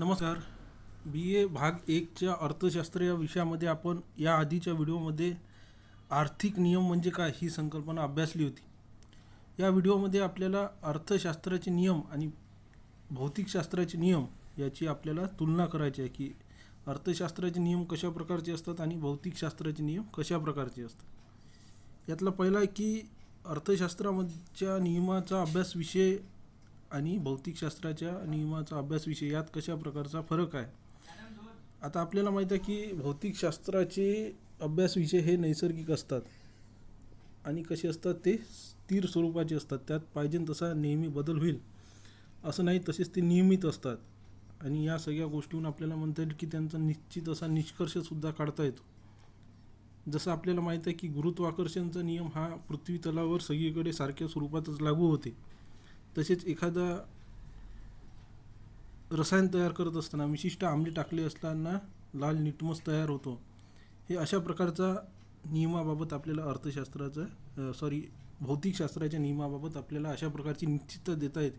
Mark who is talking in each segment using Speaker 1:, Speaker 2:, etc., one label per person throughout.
Speaker 1: नमस्कार. बी ए भाग एकच्या अर्थशास्त्र या विषयामध्ये आपण या आधीच्या व्हिडिओमध्ये आर्थिक नियम म्हणजे काय ही संकल्पना अभ्यासली होती. या व्हिडिओमध्ये आपल्याला अर्थशास्त्राचे नियम आणि भौतिकशास्त्राचे नियम याची आपल्याला तुलना करायची आहे की अर्थशास्त्राचे नियम कशा प्रकारचे असतात आणि भौतिकशास्त्राचे नियम कशा प्रकारचे असतात. यातला पहिला आहे की अर्थशास्त्रामधच्या नियमाचा अभ्यास विषय आणि भौतिकशास्त्राच्या नियमाचा अभ्यास विषय यात कशा प्रकारचा फरक आहे? आता आपल्याला माहीत आहे की भौतिकशास्त्राचे अभ्यास विषय हे नैसर्गिक असतात. आणि कसे असतात? ते स्थिर स्वरूपाचे असतात. त्यात पाहिजे तसा नेहमी बदल होईल. असं नाही तसेच ते नियमित असतात. आणि या सगळ्या गोष्टीहून आपल्याला म्हणता येईल की त्यांचा निश्चित असा निष्कर्षसुद्धा काढता येतो. जसं आपल्याला माहीत आहे की गुरुत्वाकर्षणचा नियम हा पृथ्वी तलावर सगळीकडे सारख्या स्वरूपातच लागू होते. तसेच एखादा रसायन तयार करत असताना विशिष्ट आंबे टाकले असताना लाल निटमस तयार होतो. हे अशा प्रकारचा नियमाबाबत आपल्याला अर्थशास्त्राचं सॉरी भौतिकशास्त्राच्या नियमाबाबत आपल्याला अशा प्रकारची निश्चितता देता येते.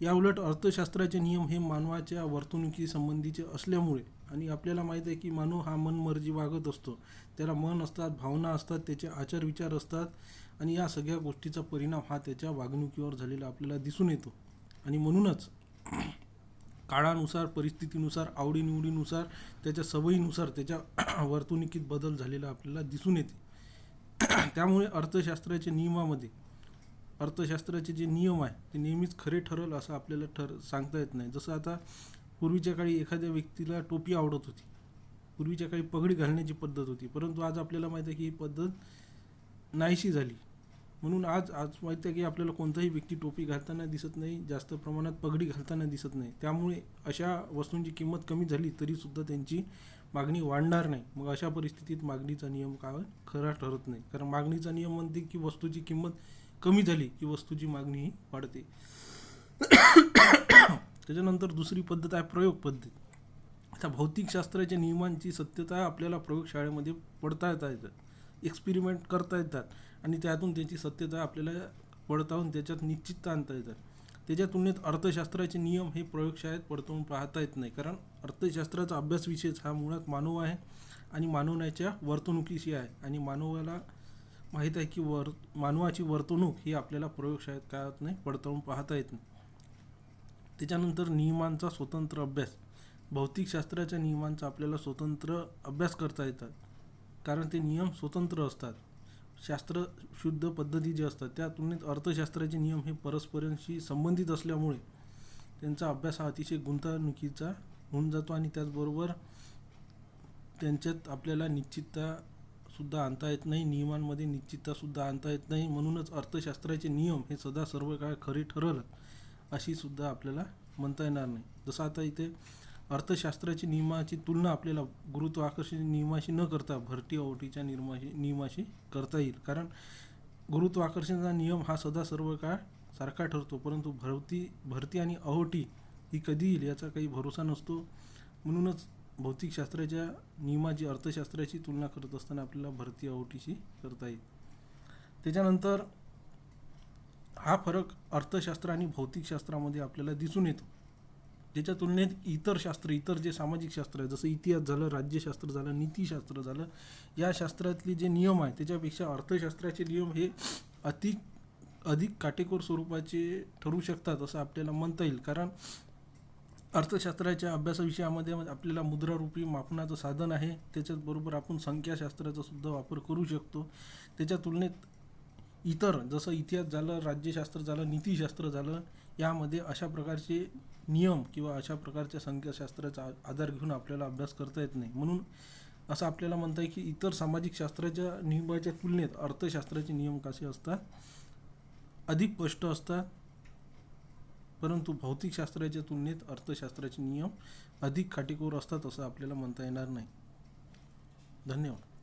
Speaker 1: याउलट अर्थशास्त्राचे नियम हे मानवाच्या वर्तणुकी संबंधीचे असल्यामुळे आणि आपल्याला माहीत आहे की मानव हा मनमर्जी वागत असतो. त्याला मन असतात भावना असतात त्याचे आचार विचार असतात आणि या सगळ्या गोष्टीचा परिणाम हा त्याच्या वागणुकीवर झालेला आपल्याला दिसून येतो. आणि म्हणूनच काळानुसार परिस्थितीनुसार आवडीनिवडीनुसार त्याच्या सवयीनुसार त्याच्या वर्तणुकीत बदल झालेला आपल्याला दिसून येते. त्यामुळे अर्थशास्त्राच्या नियमामध्ये अर्थशास्त्राचे जे नियम आहे ते नेहमीच खरे ठरल असं आपल्याला ठर सांगता येत नाही. जसं आता पूर्वीच्या काळी एखाद्या व्यक्तीला टोपी आवडत होती. पूर्वीच्या काळी पगडी घालण्याची पद्धत होती. परंतु आज आपल्याला माहीत आहे की ही पद्धत नाहीशी झाली. म्हणून आज आज माहीत आहे की आपल्याला कोणताही व्यक्ती टोपी घालताना दिसत नाही जास्त प्रमाणात पगडी घालताना दिसत नाही. त्यामुळे अशा वस्तूंची किंमत कमी झाली तरीसुद्धा त्यांची मागणी वाढणार नाही. मग अशा परिस्थितीत मागणीचा नियम काय खरा ठरत नाही. कारण मागणीचा नियम म्हणते की वस्तूची किंमत कमी झाली की वस्तूची मागणी वाढते. त्याच्यानंतर दुसरी पद्धत आहे प्रयोग पद्धत. आता भौतिकशास्त्राच्या नियमांची सत्यता आपल्याला प्रयोगशाळेमध्ये पडता येता येतात एक्सपेरिमेंट करता येतात आणि त्यातून त्याची सत्यता आपल्याला पडताळून त्याच्यात निश्चितता आणता येतात. त्याच्या तुलनेत अर्थशास्त्राचे नियम हे प्रयोगशाळेत पडताळून पाहता येत नाही. कारण अर्थशास्त्राचा अभ्यास विषयच हा मुळात मानव आहे आणि मानवण्याच्या वर्तणुकीशी आहे आणि मानवाला माहीत आहे की वर मानवाची वर्तणूक ही आपल्याला प्रयोगशाळेत काळात नाही पडताळून पाहता येत नाही. त्याच्यानंतर नियमांचा स्वतंत्र अभ्यास. भौतिकशास्त्राच्या नियमांचा आपल्याला स्वतंत्र अभ्यास करता येतात. कारण ते नियम स्वतंत्र असतात. शास्त्र शुद्ध पद्धती जे असतात त्या तुलनेत अर्थशास्त्राचे नियम हे परस्परांशी संबंधित असल्यामुळे त्यांचा अभ्यास हा अतिशय गुंतवणुकीचा होऊन जातो आणि त्याचबरोबर त्यांच्यात आपल्याला निश्चितता सुद्धा आणता येत नाही नियमांमध्ये निश्चिततासुद्धा आणता येत नाही म्हणूनच अर्थशास्त्राचे नियम हे सदा सर्व काळ खरे ठरल अशी सुद्धा आपल्याला म्हणता येणार नाही. जसं आता इथे अर्थशास्त्राची नियमाची तुलना आपल्याला गुरुत्वाकर्षण नियमाशी न करता भरती ओटीच्या नियमाशी नियमाशी करता येईल. कारण गुरुत्वाकर्षणाचा नियम हा सदा सर्व काळ सारखा ठरतो परंतु भरती भरती आणि अहोटी ही कधी येईल याचा काही भरोसा नसतो. म्हणूनच भौतिकशास्त्राच्या नियमाची अर्थशास्त्राची तुलना करत असताना आपल्याला भरती अहोटीशी करता येईल. त्याच्यानंतर हा फरक अर्थशास्त्र आणि भौतिकशास्त्रामध्ये आपल्याला दिसून येतो. त्याच्या तुलनेत इतर शास्त्र इतर जे सामाजिक शास्त्र आहे जसं इतिहास झालं राज्यशास्त्र झालं नीतीशास्त्र झालं या शास्त्रातले जे नियम आहे त्याच्यापेक्षा अर्थशास्त्राचे नियम हे अति अधिक काटेकोर स्वरूपाचे ठरू शकतात असं आपल्याला म्हणता येईल. कारण अर्थशास्त्राच्या अभ्यासाविषयामध्ये म्हणजे आपल्याला मुद्रारूपी मापनाचं साधन आहे. त्याच्याचबरोबर आपण संख्याशास्त्राचा सुद्धा वापर करू शकतो. त्याच्या तुलनेत इतर जसं इतिहास झालं राज्यशास्त्र झालं नीतिशास्त्र झालं यामध्ये अशा प्रकारचे नियम किंवा अशा प्रकारच्या संख्याशास्त्राचा आधार घेऊन आपल्याला अभ्यास करता येत नाही. म्हणून असं आपल्याला म्हणता येईल की इतर सामाजिक शास्त्राच्या नियमाच्या तुलनेत अर्थशास्त्राचे नियम कसे असतात? अधिक स्पष्ट असतात. परंतु भौतिकशास्त्राच्या तुलनेत अर्थशास्त्राचे नियम अधिक काटेकोर असतात असं आपल्याला म्हणता येणार नाही. धन्यवाद.